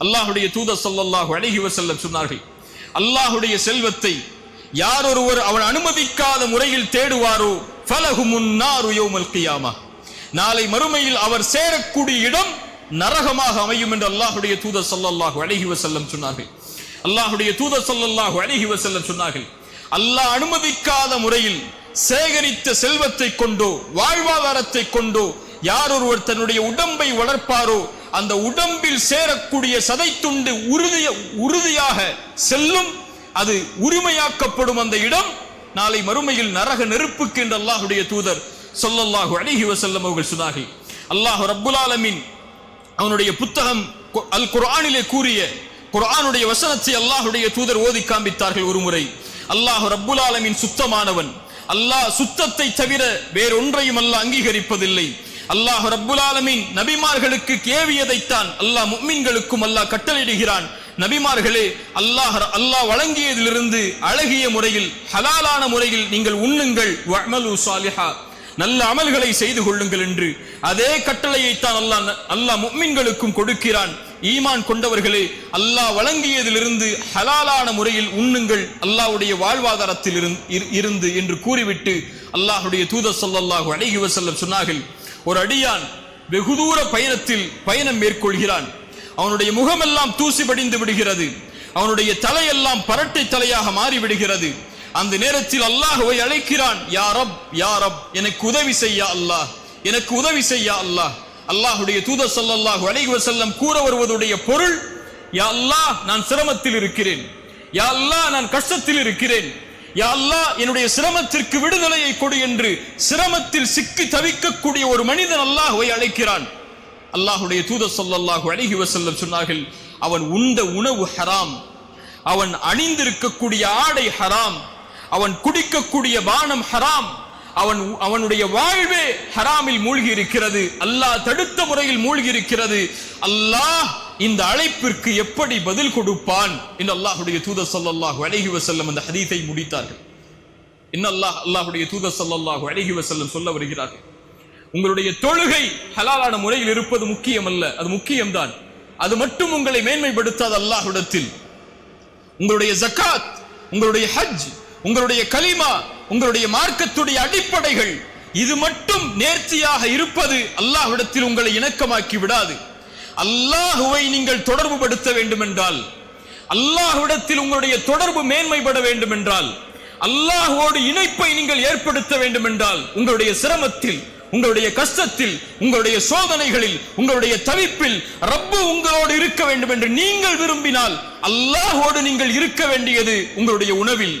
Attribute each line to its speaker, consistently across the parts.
Speaker 1: அல்லாஹுடைய தூதர் ஸல்லல்லாஹு அழகி வசல்லம் சொன்னார்கள் அல்லாஹுடைய செல்வத்தை யார் ஒருவர் அவன் அனுமதிக்காத முறையில் தேடுவாரோ பலகு நாரு யௌமல் கியாமா. நாளை மறுமையில் அவர் சேரக்கூடிய இடம் நரகமாக அமையும் என்று அல்லாஹுடைய தூதர் ஸல்லல்லாஹு அழகி வசல்லம் சொன்னார்கள். அல்லாஹுடைய தூதர் ஸல்லல்லாஹு அழகி வசல்லம் சொன்னார்கள் அல்லாஹ் அனுமதிக்காத முறையில் சேகரித்த செல்வத்தை கொண்டோ வாழ்வாதாரத்தை கொண்டோ யார் ஒருவர் தன்னுடைய உடம்பை வளர்ப்பாரோ அந்த உடம்பில் சேரக்கூடிய சதைத்துண்டு உறுதிய உறுதியாக செல்லும் அது உரிமையாக்கப்படும் அந்த இடம். நாளை மறுமையில் நரக நெருப்புக்கு என்று அல்லாஹுடைய தூதர் சொல்லல்லாஹு அழகி வசல்லம் அவர்கள் சொன்னார்கள். அல்லாஹு ரப்புல் ஆலமீன் அவனுடைய புத்தகம் கு- அல் குரானிலே கூறிய குரானுடைய வசனத்தை அல்லாஹுடைய தூதர் ஓதி காண்பித்தார்கள் ஒரு முறை. அல்லாஹ் ரப்புல் ஆலமின் சுத்தமானவன். அல்லாஹ் சுத்தத்தை தவிர வேறொன்றையும் அல்ல அங்கீகரிப்பதில்லை. அல்லாஹ் ரப்புல் நபிமார்களுக்கு கேவியதைத்தான் அல்லாஹ் முஃமின்களுக்கும் அல்லாஹ் கட்டளையிடுகிறான். நபிமார்களே அல்லாஹ் அல்லாஹ் வழங்கியதிலிருந்து அழகிய முறையில் ஹலாலான முறையில் நீங்கள் உண்ணுங்கள். நல்ல அமல்களை செய்து கொள்ளுங்கள் என்று. அதே கட்டளையைத்தான் அல்லாஹ் அல்லாஹ் முஃமின்களுக்கும் கொடுக்கிறான். ஈமான் கொண்டவர்களே அல்லாஹ் வழங்கியதிலிருந்து ஹலாலான முறையில் உண்ணுங்கள். அல்லாஹ்வுடைய வாழ்வாதாரத்தில் இருந்து- இரு- இருந்து என்று கூறிவிட்டு அல்லாஹுடைய தூதர் சொல்லல்லாஹு அலைஹி வஸல்லம் சொன்னார்கள் ஒரு அடியான் வெகு தூர பயணத்தில் பயணம் மேற்கொள்கிறான். அவனுடைய முகமெல்லாம் தூசி படிந்து விடுகிறது. அவனுடைய தலையெல்லாம் பரட்டை தலையாக மாறிவிடுகிறது அந்த நேரத்தில் அல்லாஹுவை அழைக்கிறான் யாரப் யாரப் எனக்கு உதவி செய்ய அல்லாஹ் எனக்கு உதவி செய்ய அல்லாஹ். அல்லாஹுடைய தூத ஸல்லல்லாஹு அலைஹி செல்லம் கூற வருவதுடைய பொருள் யா அல்லாஹ் நான் சிரமத்தில் இருக்கிறேன். யா அல்லாஹ் நான் கஷ்டத்தில் இருக்கிறேன். யா அல்லாஹ் என்னுடைய சிரமத்திற்கு விடுதலையை கொடு என்று சிரமத்தில் சிக்கி தவிக்கக்கூடிய ஒரு மனிதன் அல்லாஹுவை அழைக்கிறான். அல்லாஹுடைய தூத ஸல்லல்லாஹு அழகி வசல்லம் சொன்னார்கள் அவன் உண்ட உணவு ஹராம் அவன் அணிந்திருக்கக்கூடிய ஆடை ஹராம் அவன் குடிக்கக்கூடிய பானம் ஹராம் அவன் அவனுடைய வாழ்வே ஹராமில் மூழ்கி இருக்கிறது அல்லாஹ் தடுத்த முறையில் மூழ்கி இருக்கிறது அல்லாஹ் இந்த அழைப்பிற்கு எப்படி பதில் கொடுப்பான்? என்று அல்லாஹுடைய தூதர் சல்லாஹூ அழகி வசல்லம் அந்த ஹதீத்தை முடித்தார்கள். இன்னும் அல்லாஹ் அல்லாஹுடைய தூதர் சல்லாஹூ அழகி வசல்லம் சொல்ல வருகிறார்கள். உங்களுடைய தொழுகை ஹலாலான முறையில் இருப்பது முக்கியம் அல்ல அது முக்கியம்தான். அது மட்டும் உங்களை மேன்மைப்படுத்தாது அல்லாஹ்விடத்தில். உங்களுடைய ஜக்காத் உங்களுடைய ஹஜ் உங்களுடைய கலிமா உங்களுடைய மார்க்கத்துடைய அடிப்படைகள் இது மட்டும் நேர்த்தியாக இருப்பது அல்லாஹ்விடத்தில் உங்களை இணக்கமாக்கி விடாது. அல்லாஹுவை நீங்கள் தொடர்பு படுத்த வேண்டும் என்றால் அல்லாஹுவிடத்தில் உங்களுடைய தொடர்பு மேன்மைப்பட வேண்டும் என்றால் அல்லாஹுவோடு இணைப்பை நீங்கள் ஏற்படுத்த வேண்டும் என்றால் உங்களுடைய சிரமத்தில் உங்களுடைய கஷ்டத்தில் உங்களுடைய சோதனைகளில் உங்களுடைய தவிப்பில் ரப்பு உங்களோடு இருக்க வேண்டும் என்று நீங்கள் விரும்பினால் அல்லாஹோடு நீங்கள் இருக்க வேண்டியது உங்களுடைய உணவில்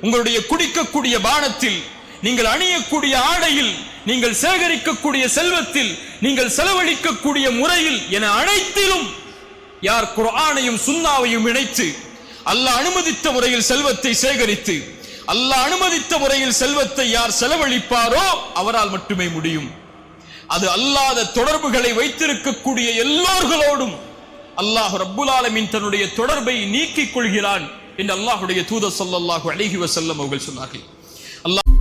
Speaker 1: உங்களுடைய குடிக்கக்கூடிய பானத்தில் நீங்கள் அணியக்கூடிய ஆடையில் நீங்கள் சேகரிக்கக்கூடிய செல்வத்தில் நீங்கள் செலவழிக்கக்கூடிய முறையில் என அனைத்திலும் யார் குரானையும் சுண்ணாவையும் இணைத்து அல்லாஹ் அனுமதித்த முறையில் செல்வத்தை சேகரித்து அல்லாஹ் அனுமதித்த முறையில் செல்வத்தை யார் செலவழிப்பாரோ அவரால் மட்டுமே முடியும். அது அல்லாத தொடர்புகளை வைத்திருக்கக்கூடிய எல்லோர்களோடும் அல்லாஹ் ரப்புல் ஆலமீன் தன்னுடைய தொடர்பை நீக்கிக் கொள்கிறான் என்று அல்லாஹுடைய தூதர் சொல்லல்லாஹு அழகி வசல்லம் அவர்கள் சொன்னார்கள். அல்லாஹ்